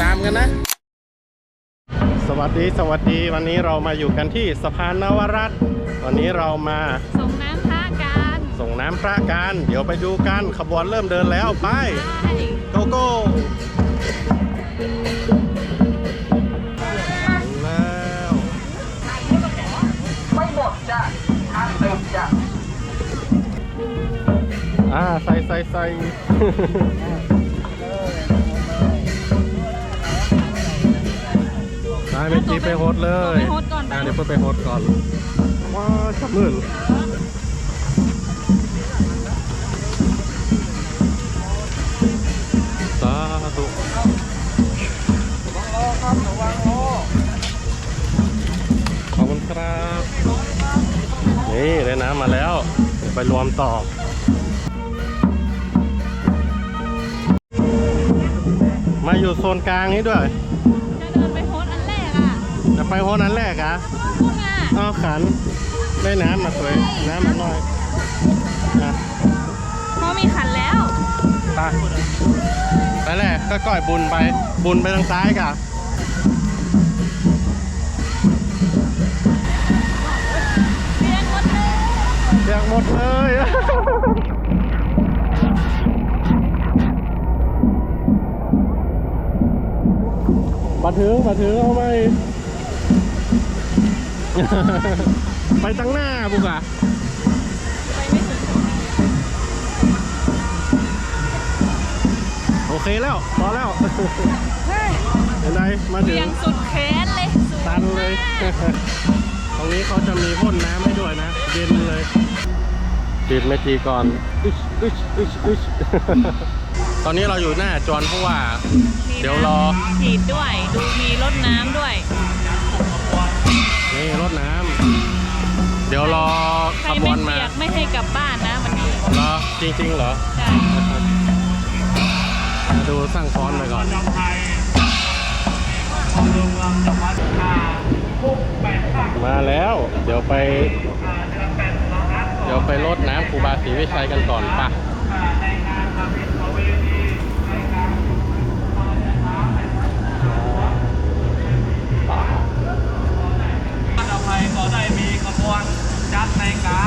ตามกันนะ สวัสดีสวัสดีวันนี้เรามาอยู่กันที่สะพานนวรัตน์วันนี้เรามาส่งน้ำพระกันส่งน้ำพระกันเดี๋ยวไปดูกันขบวนเริ่มเดินแล้วไปใช่โกโก้ถึงแล้วไม่หมดจ้ะทางเดิมจ้ะอ่าใส่ใส่ใส่ ได้เมื่อกี้ไปโฮสเลยไปโฮสก่อนไปอ่าเดี๋ยวเพิ่งไปโฮสก่อนว้าชับมืนสาธุขอบคุณครับ นี่ได้น้ำมาแล้วเดี๋ยวไปรวมต่อมาอยู่โซนกลางนี้ด้วย จะไปโฮสนั้นแรกอะนู่นอะเอาขันได้น้ำมาสวย น้ำมาหน่อยนะเขามีขันแล้วไปไปแหละก็ก่อยบุญไป บุญไปทางซ้ายกะเียนหมดเลยเรียกหมดเลยมาถึงมาถึงเอาไหม ไปตั้งหน้าบุกอะไปไม่ถึงโอเคแล้ว พอแล้วเฮ้ยเห็นไหมมาถึเบี่ยงงสุดแขนเลยสุดตันเลยมากตรงนี้เขาจะมีพ่นน้ำให้ด้วยนะเย็นเลยปิดเมจีก่อนอึชอึชอึชอึชตอนนี้เราอยู่หน้าจวนเพราะว่ามีเดี๋ยวรอน้ำฉีดด้วย ดูมีรดน้ำด้วย นี่รดน้ำ เดี๋ยวรอใคขรบไม่วนมาเปียกไม่ให้กลับบ้านนะวันนี้เหรอจริง ๆ เหรอ ใช่ดูสร้างฟ้อนไปก่อน มาแล้ว เดี๋ยวไป เดี๋ยวไปรดน้ำครูบาศรีวิชัยกันก่อนป่ะต่อ ควนจัดในกา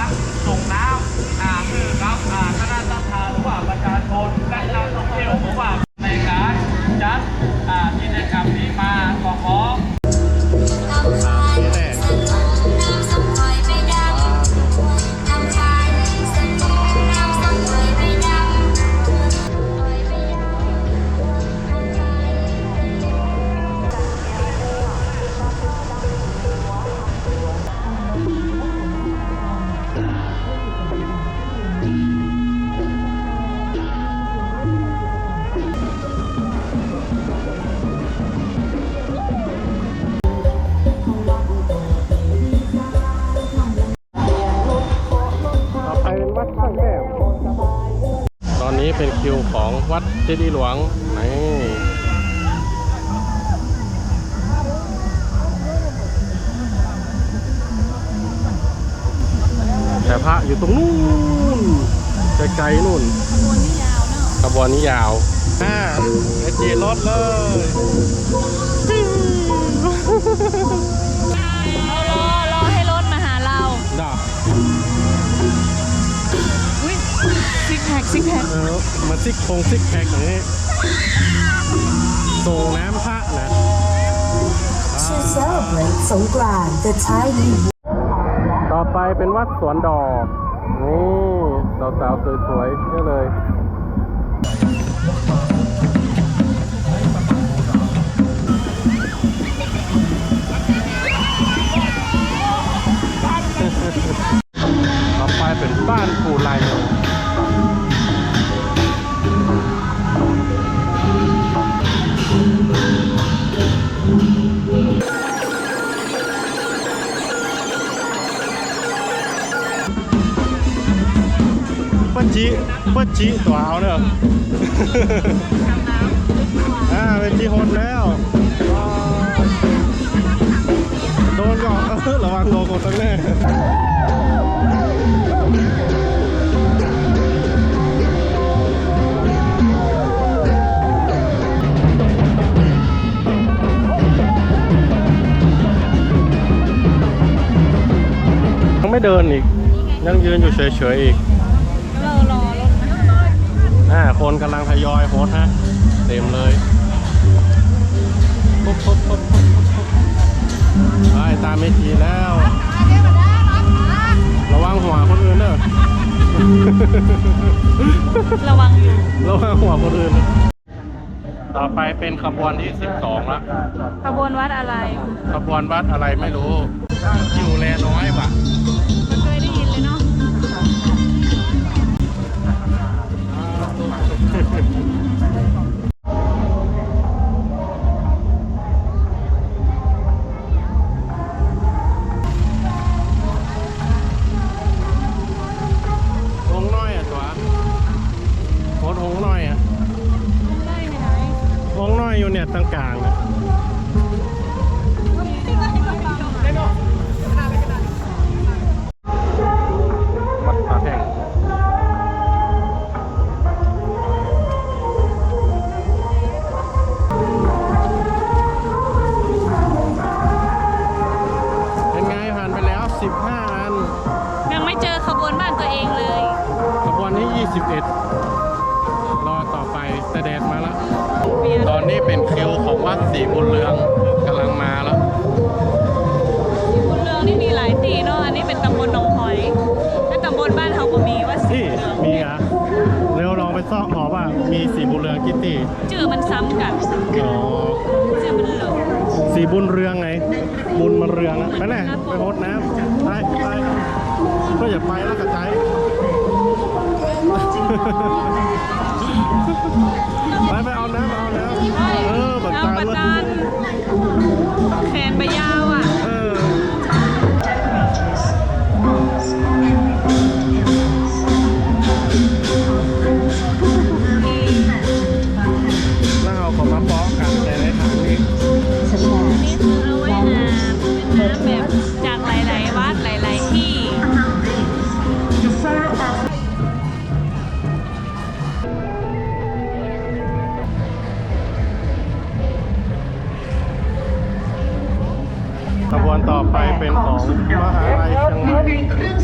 เป็นคิวของวัดเจดีย์หลวงนี่แต่พระอยู่ตรงนู้นไกลๆนู่นขบวนที่ยาวเนอะขบวนนี้ยาวอ่าเอจีรถเลย มาซิกพงซิกแพคอย่างนี้ส่งน้ำพระนะ To celebrate Songkran, the Thai New ต่อไปเป็นวัดสวนดอก นี่ สาวๆสวยๆเยอะเลย จีเปิดจีตัวเอาเนอะอ่าเป็นจีหดแล้วโดนก่อนระวังโดนกดตั้งแน่ไม่เดินอีก ยังยืนอยู่เฉยๆอีก คนกำลังทยอยโฮสฮะ เต็มเลยปุ๊บปุ๊บปุ๊บปุ๊บปุ๊บไปตามเมจีแล้ว ระวังหัวคนอื่นเด้อระวังอยู่ระวังหัวคนอื่น ต่อไปเป็นขบวนที่ 12แล้วขบวนวัดอะไร ขบวนวัดอะไรไม่รู้ อยู่แลน้อยว่ะ ต่อไปแต่แดดมาแล้วเบียร์ตอนนี้เป็นคิวของวัดศรีบุญเรืองกำลังมาแล้วบุญเรืองนี่มีหลายตีเนาะ อันนี้เป็นตำบลหนองหอยและตำบลบ้านเขาก็มีว่าสีที่มีเหรอะเร็วลองไปซ่อหอว่ามีสีบุญเรืองกิตตี้ชื่อมันซ้ำกันอ๋อชื่อมันเหลืองสีบุญเรืองไง บุญมันเรืองนะไปไหนไปโคดน้ำไปไปก็อย่าไปแล้วกระจาย ไปไปเอาน้ำเอาน้ำเออบักเอาตาประเลยจานแขนไปยาวอะ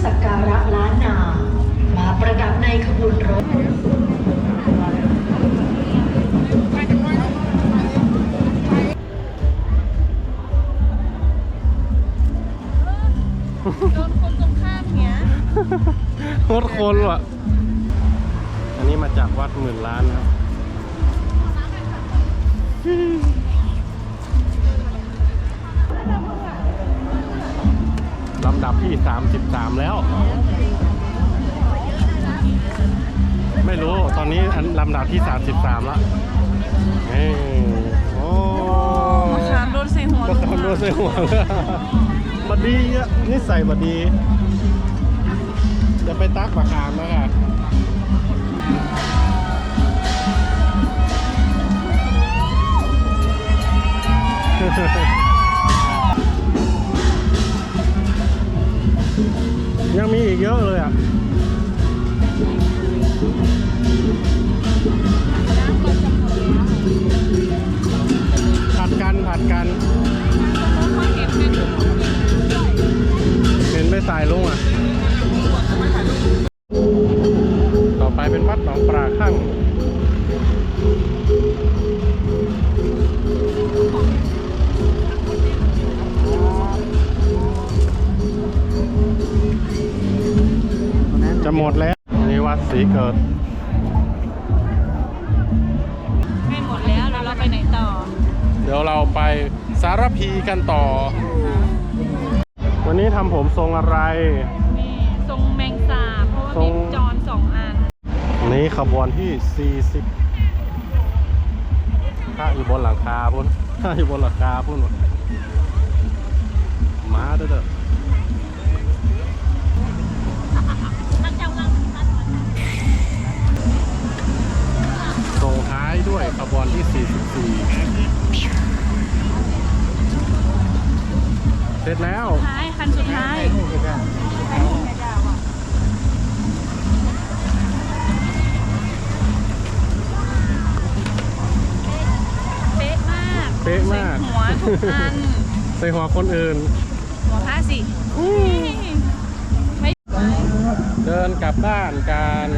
สักการะล้านนา มาประดับในขบวนรถโดนคนตรงข้ามเนี้ยโคตรคนว่ะ 33 แล้ว ไม่รู้ตอนนี้อันลำดับที่ 33 แล้วเอ้ยโอ้มะขามโดนใส่หัวก็คนรู้สึกห่วงบดีอะนิสัยบดี จะไปตักปากขามนะค่ะ ยังมีอีกเยอะเลยอะผัดกันผัดกัน เห็นไปสายลุงอะ ต่อไปเป็นวัดหนองปลาข้าง จะหมดแล้วอันนี่วัดสีเกิดใกล้หมดแล้วแล้วเราไปไหนต่อ เดี๋ยวเราไปสารพีกันต่อ วันนี้ทำผมทรงอะไร นี่ทรงแมงสาบเพราะว่าทรงมีจอนสองอัน นี่ขบวนที่ 40ถ้าอยู่บนหลังคาพุ่นถ้าอยู่บนหลังคาพุ่นากเป๊ะมากใส่หัวทุกอันใส่หัวคนอื่น หัวผ้าสิไม่เดินกลับบ้านกัน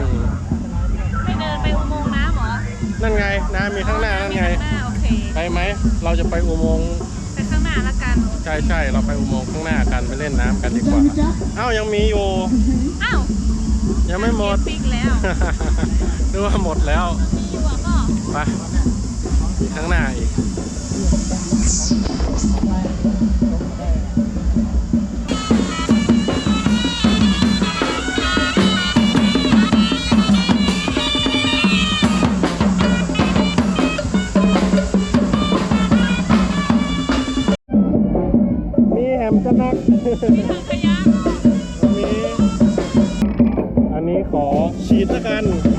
ไม่เดินไปอุโมงค์น้ำเหรอนั่นไงน้ำมีข้างหน้านั่นไงมีข้าหาโอเคไปไหม เราจะไปอุโมงค์ไปข้างหน้าละกันใช่ใช่เราไปอุโมงค์ข้างหน้ากันไปเล่นน้ำกันดีกว่าเอ้ายังมีอยู่อ้าวยังไม่หมดปิกแล้วดูว่าหมดแล้วมีอยู่ก็ไปข้างหน้าอีก มีแฮมจะนักมีถังขยะมีอันนี้ขอฉีดละกัน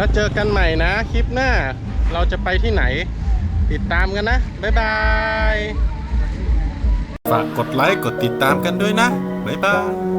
แล้วเจอกันใหม่นะ คลิปหน้า เราจะไปที่ไหน ติดตามกันนะ บ๊ายบาย ฝากกดไลค์กดติดตามกันด้วยนะ บ๊ายบาย